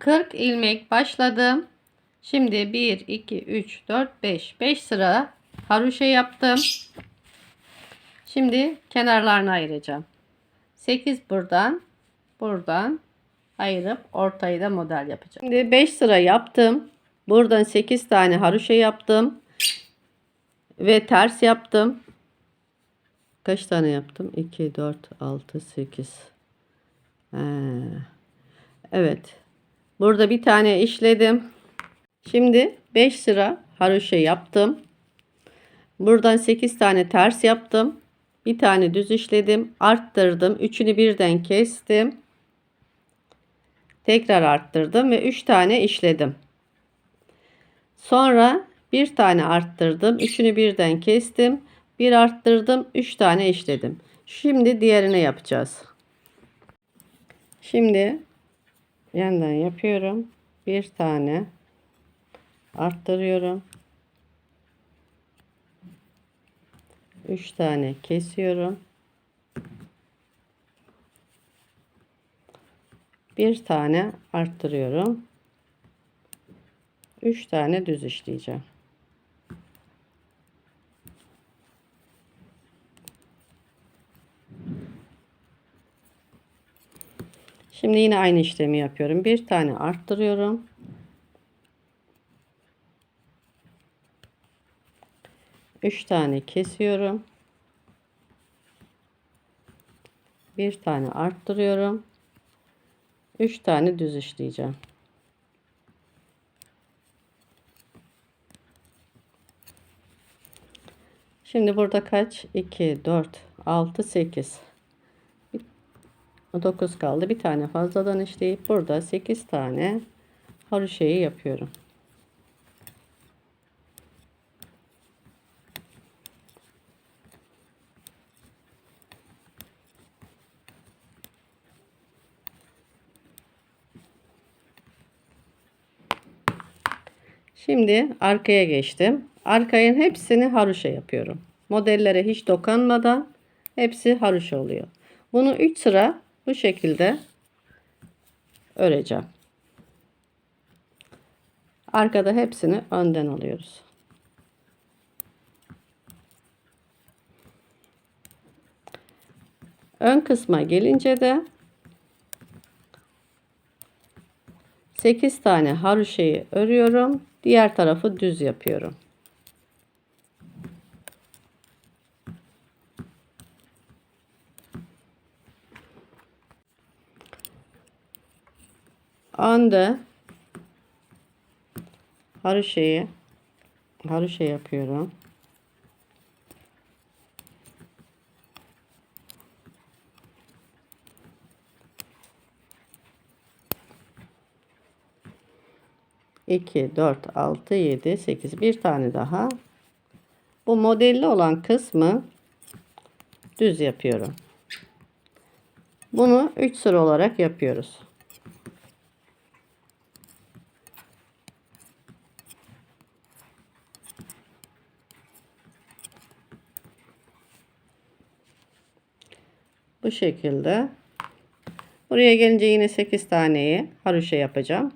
40 ilmek başladım. Şimdi 1, 2, 3, 4, 5. 5 sıra haroşa yaptım. Şimdi kenarlarını ayıracağım. 8 buradan, buradan ayırıp ortayı da model yapacağım. Şimdi 5 sıra yaptım. Buradan 8 tane haroşa yaptım. Ve ters yaptım. Kaç tane yaptım? 2, 4, 6, 8. He. Evet. Burada bir tane işledim. Şimdi 5 sıra haroşa yaptım. Buradan 8 tane ters yaptım. Bir tane düz işledim. Arttırdım. Üçünü birden kestim. Tekrar arttırdım ve 3 tane işledim. Sonra bir tane arttırdım. Üçünü birden kestim. Bir arttırdım. 3 tane işledim. Şimdi diğerini yapacağız. Şimdi yandan yapıyorum. Bir tane arttırıyorum. 3 tane kesiyorum. Bir tane arttırıyorum. 3 tane düz işleyeceğim. Şimdi yine aynı işlemi yapıyorum. Bir tane arttırıyorum. Üç tane kesiyorum. Bir tane arttırıyorum. Üç tane düz işleyeceğim. Şimdi burada kaç? 2, 4, 6, 8. 9 kaldı. Bir tane fazladan işleyip burada 8 tane haroşayı yapıyorum. Şimdi arkaya geçtim. Arkanın hepsini haroşa yapıyorum. Modellere hiç dokunmadan hepsi haroşa oluyor. Bunu 3 sıra bu şekilde öreceğim. Arkada hepsini önden alıyoruz. Ön kısma gelince de 8 tane haroşayı örüyorum. Diğer tarafı düz yapıyorum. Önde haroşayı haroşa yapıyorum. İki, dört, altı, yedi, sekiz. Bir tane daha. Bu modelli olan kısmı düz yapıyorum. Bunu 3 sıra olarak yapıyoruz. Bu şekilde. Buraya gelince yine 8 taneyi haroşa yapacağım.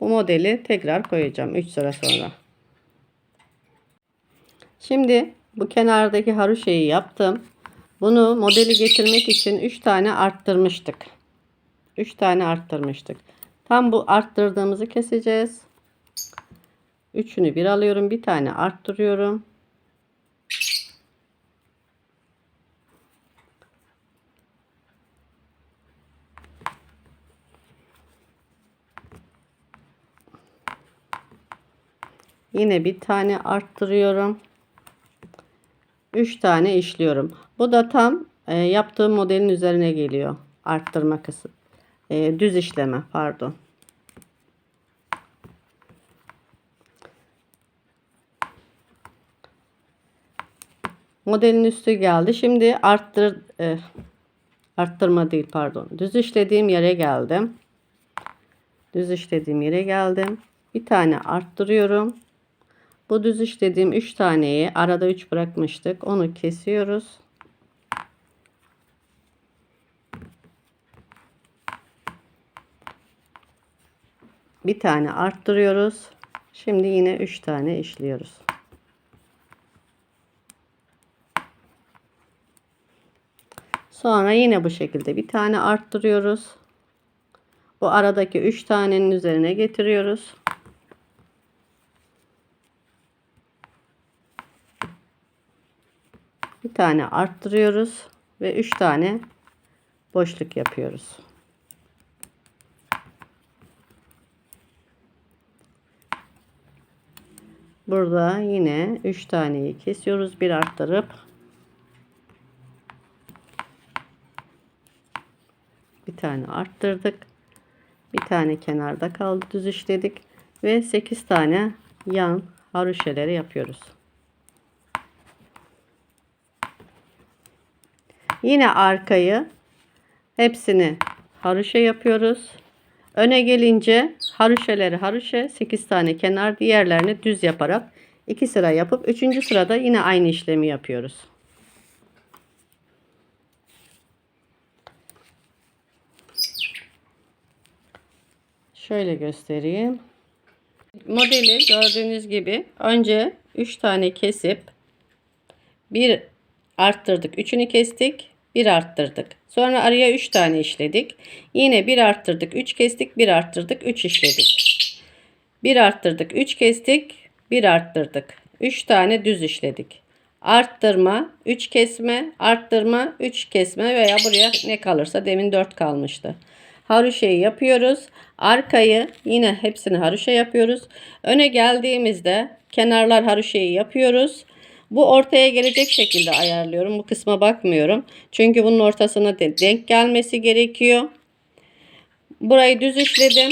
Bu modeli tekrar koyacağım 3 sıra sonra. Şimdi bu kenardaki haroşayı yaptım. Bunu modeli getirmek için 3 tane arttırmıştık. 3 tane arttırmıştık. Tam bu arttırdığımızı keseceğiz. Üçünü bir alıyorum. Bir tane arttırıyorum. Yine bir tane arttırıyorum. 3 tane işliyorum. Bu da tam e, yaptığım modelin üzerine geliyor. Arttırma kısmı. E, düz işleme pardon. Modelin üstü geldi. Şimdi arttır e, arttırma değil pardon. Düz işlediğim yere geldim. Düz işlediğim yere geldim. Bir tane arttırıyorum. Bu düz işlediğim 3 taneyi arada 3 bırakmıştık. Onu kesiyoruz. bir tane arttırıyoruz. Şimdi yine 3 tane işliyoruz. Sonra yine bu şekilde bir tane arttırıyoruz. Bu aradaki 3 tanenin üzerine getiriyoruz. Bir tane arttırıyoruz ve 3 tane boşluk yapıyoruz. Burada yine 3 taneyi kesiyoruz bir arttırıp bir tane arttırdık. Bir tane kenarda kaldı düz işledik ve 8 tane yan haroşeleri yapıyoruz. Yine arkayı hepsini haroşa yapıyoruz. Öne gelince haroşeleri haroşa 8 tane kenar diğerlerini düz yaparak 2 sıra yapıp 3. sırada yine aynı işlemi yapıyoruz. Şöyle göstereyim. Modeli gördüğünüz gibi önce 3 tane kesip bir arttırdık. Üçünü kestik. Bir arttırdık. Sonra araya 3 tane işledik. Yine bir arttırdık. 3 kestik. Bir arttırdık. 3 işledik. Bir arttırdık. 3 kestik. Bir arttırdık. 3 tane düz işledik. Arttırma, 3 kesme, arttırma, 3 kesme veya buraya ne kalırsa demin 4 kalmıştı. Haroşeyi yapıyoruz. Arkayı yine hepsini haroşa yapıyoruz. Öne geldiğimizde kenarlar haroşeyi yapıyoruz. Bu ortaya gelecek şekilde ayarlıyorum. Bu kısma bakmıyorum. Çünkü bunun ortasına de denk gelmesi gerekiyor. Burayı düz işledim.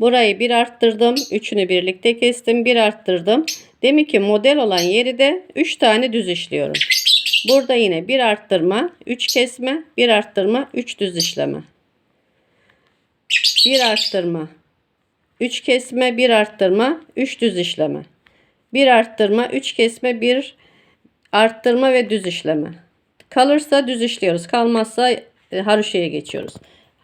Burayı bir arttırdım. Üçünü birlikte kestim. Bir arttırdım. Demek ki model olan yeri de 3 tane düz işliyorum. Burada yine bir arttırma, 3 kesme, bir arttırma, 3 düz işleme. Bir arttırma, 3 kesme, bir arttırma, 3 düz işleme. Bir arttırma, 3 kesme, bir arttırma ve düz işleme. Kalırsa düz işliyoruz. Kalmazsa e, haroşaya geçiyoruz.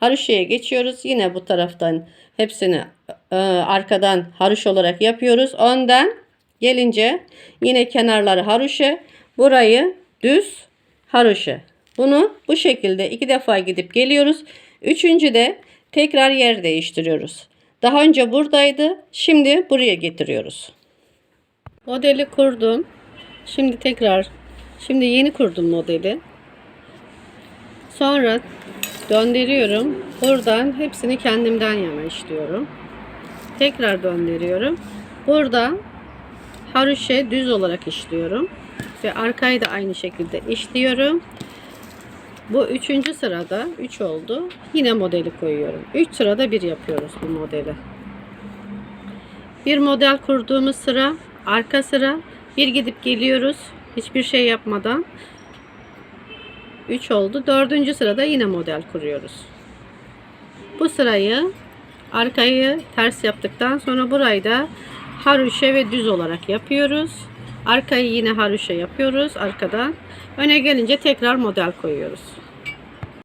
Haroşaya geçiyoruz. Yine bu taraftan hepsini e, arkadan haroş olarak yapıyoruz. Ondan gelince yine kenarları haroşa, burayı düz haroşa. Bunu bu şekilde iki defa gidip geliyoruz. Üçüncü de tekrar yer değiştiriyoruz. Daha önce buradaydı. Şimdi buraya getiriyoruz. Modeli kurdum. Şimdi tekrar şimdi yeni kurdum modeli. Sonra döndürüyorum. Buradan hepsini kendimden yana işliyorum. Tekrar döndürüyorum. Burada haroşe düz olarak işliyorum. Ve arkayı da aynı şekilde işliyorum. Bu üçüncü sırada 3 oldu. Yine modeli koyuyorum. 3 sırada bir yapıyoruz bu modeli. Bir model kurduğumuz sıra arka sıra bir gidip geliyoruz. Hiçbir şey yapmadan. 3 oldu. Dördüncü sırada yine model kuruyoruz. Bu sırayı arkayı ters yaptıktan sonra burayı da haroşa ve düz olarak yapıyoruz. Arkayı yine haroşa yapıyoruz arkadan. Öne gelince tekrar model koyuyoruz.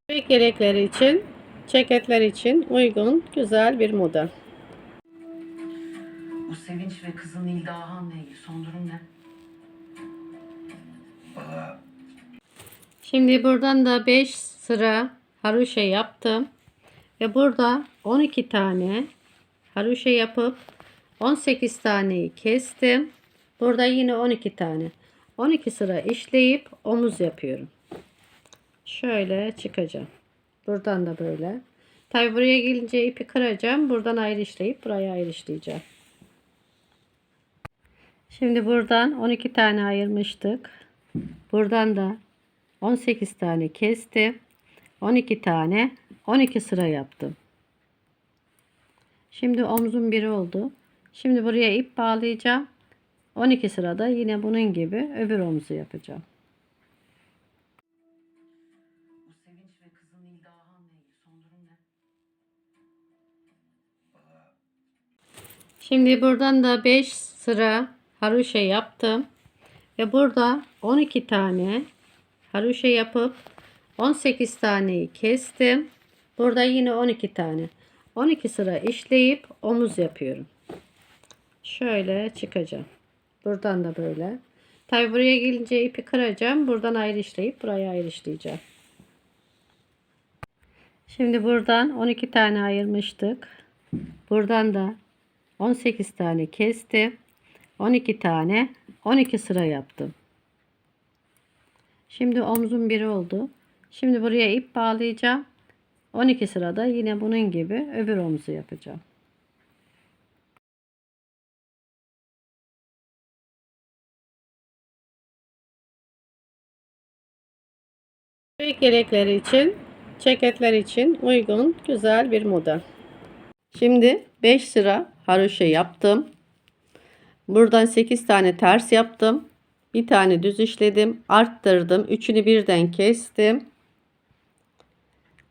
Bebek yelekleri için, ceketler için uygun güzel bir model. Bu sevinç ve kızın Nilda Ahan'la ilgili son durum ne? Valla Şimdi buradan da 5 sıra haroşa yaptım. Ve burada 12 tane haroşa yapıp 18 taneyi kestim. Burada yine 12 tane. 12 sıra işleyip omuz yapıyorum. Şöyle çıkacağım. Buradan da böyle. Tabi buraya gelince ipi kıracağım. Buradan ayrı işleyip buraya ayrı işleyeceğim. Şimdi buradan 12 tane ayırmıştık. Buradan da 18 tane kestim. 12 tane 12 sıra yaptım. Şimdi omzum biri oldu. Şimdi buraya ip bağlayacağım. 12 sırada yine bunun gibi öbür omuzu yapacağım. Şimdi buradan da 5 sıra haroşa yaptım. Ve burada 12 tane haroşa yapıp 18 taneyi kestim. Burada yine 12 tane. 12 sıra işleyip omuz yapıyorum. Şöyle çıkacağım. Buradan da böyle. Tabi buraya gelince ipi kıracağım. Buradan ayrı işleyip buraya ayrı işleyeceğim. Şimdi buradan 12 tane ayırmıştık. Buradan da 18 tane kestim. 12 tane 12 sıra yaptım. Şimdi omzum biri oldu. Şimdi buraya ip bağlayacağım. 12 sırada yine bunun gibi öbür omuzu yapacağım. Büyük yelekleri için, ceketler için uygun, güzel bir model. Şimdi 5 sıra haroşa yaptım. Buradan 8 tane ters yaptım. Bir tane düz işledim. Arttırdım. Üçünü birden kestim.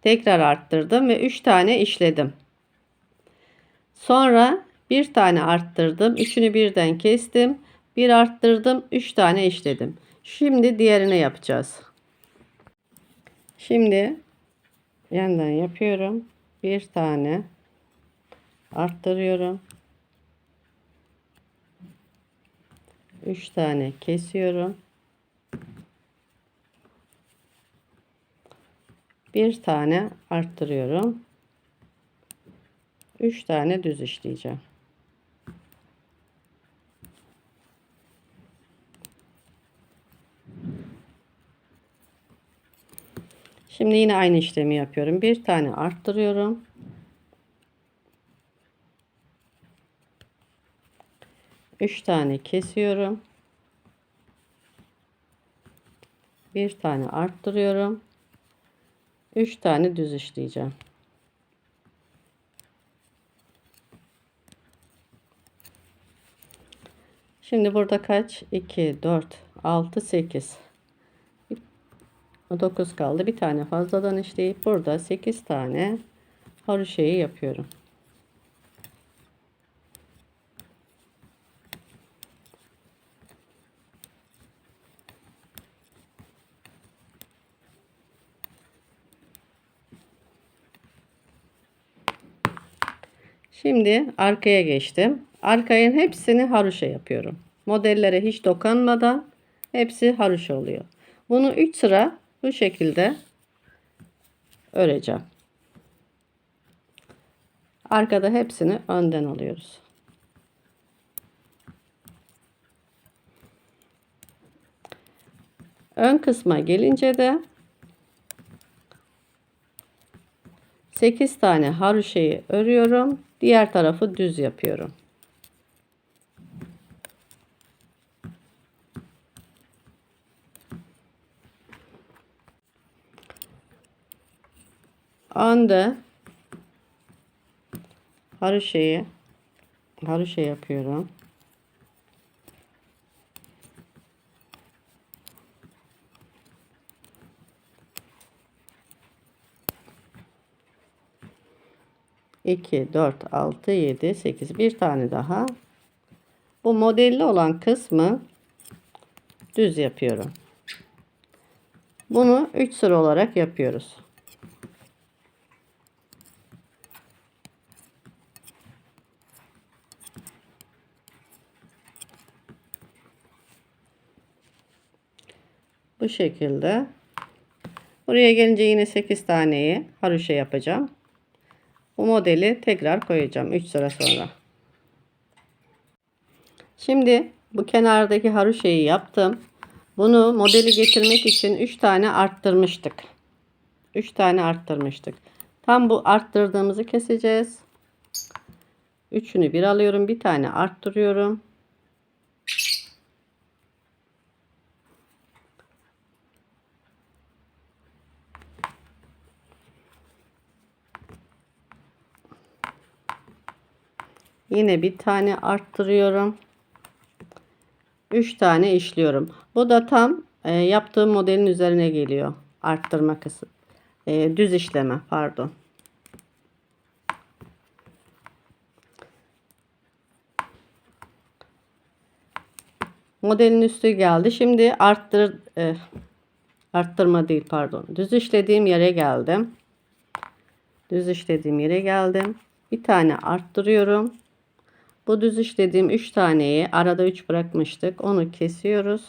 Tekrar arttırdım ve 3 tane işledim. Sonra bir tane arttırdım. Üçünü birden kestim. Bir arttırdım. 3 tane işledim. Şimdi diğerine yapacağız. Şimdi yandan yapıyorum. Bir tane arttırıyorum. 3 tane kesiyorum. Bir tane arttırıyorum. 3 tane düz işleyeceğim. Şimdi yine aynı işlemi yapıyorum. Bir tane arttırıyorum. Üç tane kesiyorum. Bir tane arttırıyorum. Üç tane düz işleyeceğim. Şimdi burada kaç? 2, 4, 6, 8. 9 kaldı. Bir tane fazladan işleyip burada 8 tane haroşeyi yapıyorum. Şimdi arkaya geçtim. Arkanın hepsini haroşa yapıyorum. Modellere hiç dokunmadan hepsi haroşa oluyor. Bunu 3 sıra bu şekilde öreceğim. Arkada hepsini önden alıyoruz. Ön kısma gelince de 8 tane haroşayı örüyorum. Diğer tarafı düz yapıyorum. Önde haroşayı haroşa yapıyorum. İki, dört, altı, yedi, sekiz. Bir tane daha. Bu modelli olan kısmı düz yapıyorum. Bunu 3 sıra olarak yapıyoruz. Bu şekilde. Buraya gelince yine 8 taneyi haroşa yapacağım. Modeli tekrar koyacağım 3 sıra sonra. Şimdi bu kenardaki haroşayı yaptım. Bunu modeli getirmek için 3 tane arttırmıştık. 3 tane arttırmıştık. Tam bu arttırdığımızı keseceğiz. Üçünü bir alıyorum. Bir tane arttırıyorum. Yine bir tane arttırıyorum. 3 tane işliyorum. Bu da tam e, yaptığım modelin üzerine geliyor. Arttırma kısmı. E, düz işleme pardon. Modelin üstü geldi. Şimdi arttır e, arttırma değil pardon. Düz işlediğim yere geldim. Düz işlediğim yere geldim. Bir tane arttırıyorum. Bu düz işlediğim 3 taneyi arada 3 bırakmıştık. Onu kesiyoruz.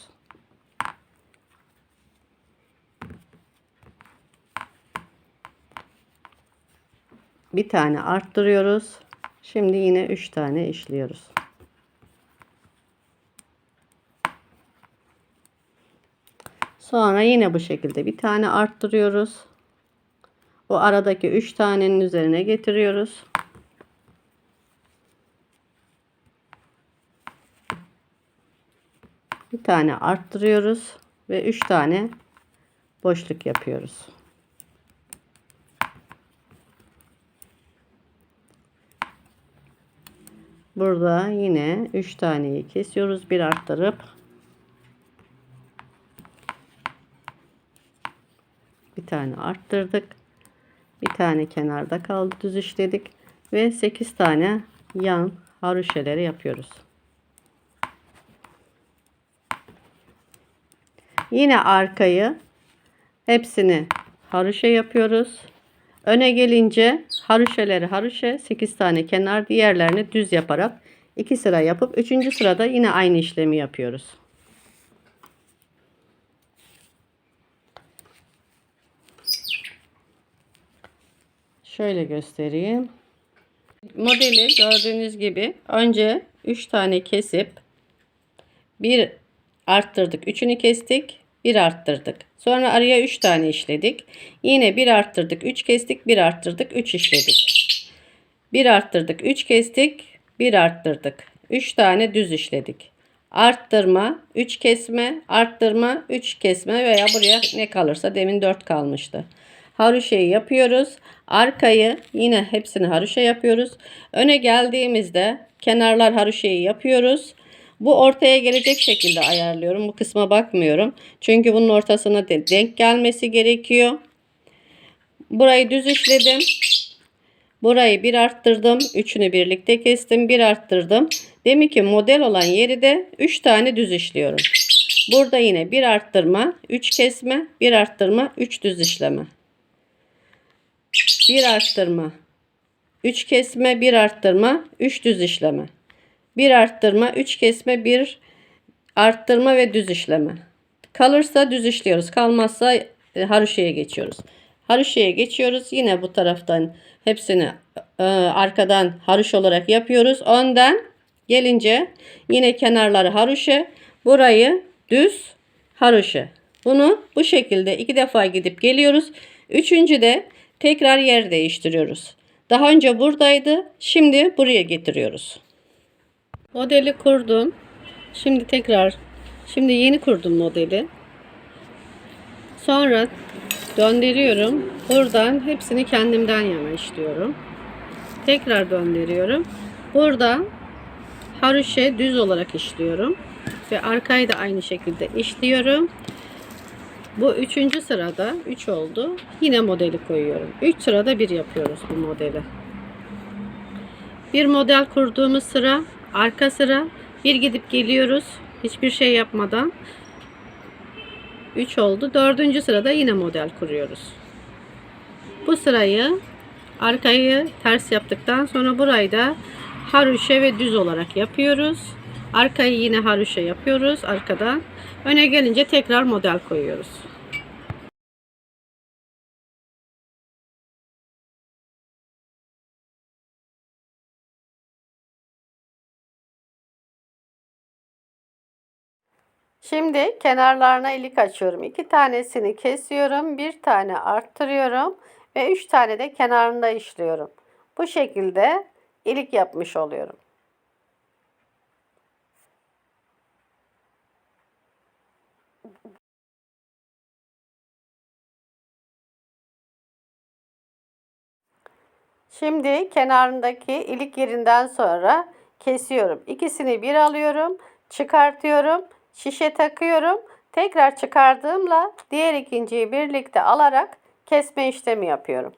Bir tane arttırıyoruz. Şimdi yine 3 tane işliyoruz. Sonra yine bu şekilde bir tane arttırıyoruz. O aradaki 3 tanenin üzerine getiriyoruz. Bir tane arttırıyoruz ve 3 tane boşluk yapıyoruz. Burada yine 3 taneyi kesiyoruz. Bir arttırıp bir tane arttırdık. Bir tane kenarda kaldı düz işledik ve 8 tane yan haroşeleri yapıyoruz. Yine arkayı hepsini haroşe yapıyoruz. Öne gelince haroşeleri haroşe 8 tane kenar diğerlerini düz yaparak 2 sıra yapıp 3. sırada yine aynı işlemi yapıyoruz. Şöyle göstereyim. Modeli gördüğünüz gibi önce 3 tane kesip bir arttırdık. Üçünü kestik. Bir arttırdık. Sonra araya 3 tane işledik. Yine bir arttırdık. 3 kestik. Bir arttırdık. 3 işledik. Bir arttırdık. 3 kestik. Bir arttırdık. 3 tane düz işledik. Arttırma, 3 kesme, arttırma, 3 kesme veya buraya ne kalırsa demin 4 kalmıştı. Haroşeyi yapıyoruz. Arkayı yine hepsini haroşa yapıyoruz. Öne geldiğimizde kenarlar haroşeyi yapıyoruz. Bu ortaya gelecek şekilde ayarlıyorum. Bu kısma bakmıyorum. Çünkü bunun ortasına de denk gelmesi gerekiyor. Burayı düz işledim. Burayı bir arttırdım. Üçünü birlikte kestim. Bir arttırdım. Demek ki model olan yeri de 3 tane düz işliyorum. Burada yine bir arttırma, 3 kesme, bir arttırma, 3 düz işleme. Bir arttırma, 3 kesme, bir arttırma, 3 düz işleme. Bir arttırma, 3 kesme, bir arttırma ve düz işleme. Kalırsa düz işliyoruz. Kalmazsa e, haroşaya geçiyoruz. Haroşaya geçiyoruz. Yine bu taraftan hepsini e, arkadan haroş olarak yapıyoruz. Önden gelince yine kenarları haroşa, burayı düz haroşa. Bunu bu şekilde iki defa gidip geliyoruz. Üçüncü de tekrar yer değiştiriyoruz. Daha önce buradaydı. Şimdi buraya getiriyoruz. Modeli kurdum. Şimdi tekrar şimdi yeni kurdum modeli. Sonra döndürüyorum. Buradan hepsini kendimden yana işliyorum. Tekrar döndürüyorum. Burada haroşe düz olarak işliyorum. Ve arkayı da aynı şekilde işliyorum. Bu üçüncü sırada 3 oldu. Yine modeli koyuyorum. 3 sırada bir yapıyoruz bu modeli. Bir model kurduğumuz sıra arka sıra bir gidip geliyoruz. Hiçbir şey yapmadan. 3 oldu. Dördüncü sırada yine model kuruyoruz. Bu sırayı arkayı ters yaptıktan sonra burayı da haroşe ve düz olarak yapıyoruz. Arkayı yine haroşe yapıyoruz arkadan. Öne gelince tekrar model koyuyoruz. Şimdi kenarlarına ilik açıyorum. İki tanesini kesiyorum. Bir tane arttırıyorum. Ve üç tane de kenarında işliyorum. Bu şekilde ilik yapmış oluyorum. Şimdi kenarındaki ilik yerinden sonra kesiyorum. İkisini bir alıyorum, çıkartıyorum, şişe takıyorum. Tekrar çıkardığımla diğer ikinciyi birlikte alarak kesme işlemi yapıyorum.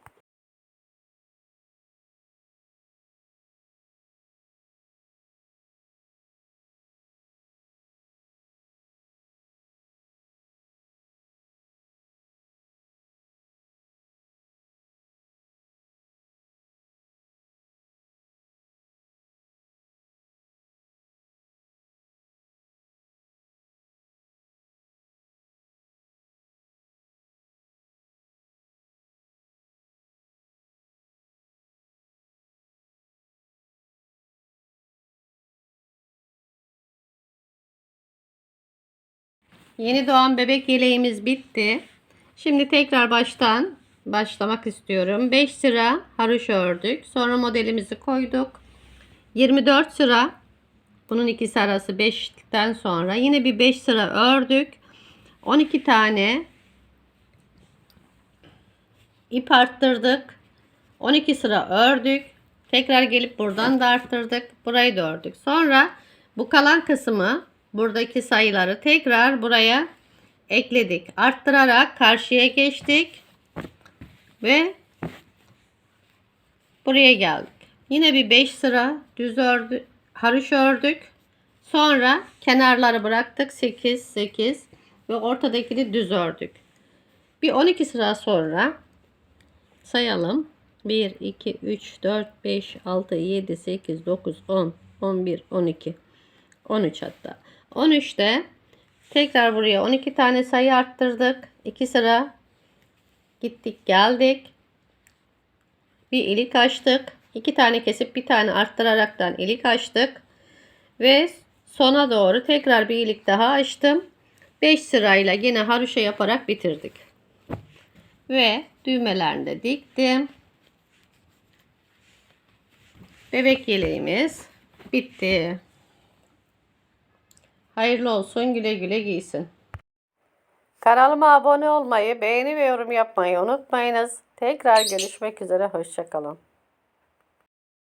Yeni doğan bebek yeleğimiz bitti. Şimdi tekrar baştan başlamak istiyorum. 5 sıra haroşa ördük. Sonra modelimizi koyduk. 24 sıra bunun ikisi arası 5'ten sonra yine bir 5 sıra ördük. 12 tane ip arttırdık. 12 sıra ördük. Tekrar gelip buradan da arttırdık. Burayı da ördük. Sonra bu kalan kısmı buradaki sayıları tekrar buraya ekledik. Arttırarak karşıya geçtik. Ve buraya geldik. Yine bir 5 sıra düz ördük. Haroşa ördük. Sonra kenarları bıraktık. 8, 8 ve ortadakini düz ördük. Bir 12 sıra sonra sayalım. 1, 2, 3, 4, 5, 6, 7, 8, 9, 10, 11, 12, 13 hatta. 13'te tekrar buraya 12 tane sayı arttırdık. 2 sıra gittik geldik. Bir ilik açtık. 2 tane kesip bir tane arttıraraktan ilik açtık. Ve sona doğru tekrar bir ilik daha açtım. 5 sırayla yine haroşa yaparak bitirdik. Ve düğmelerini de diktim. Bebek yeleğimiz bitti. Hayırlı olsun güle güle giysin. Kanalıma abone olmayı, beğeni ve yorum yapmayı unutmayınız. Tekrar görüşmek üzere. Hoşçakalın.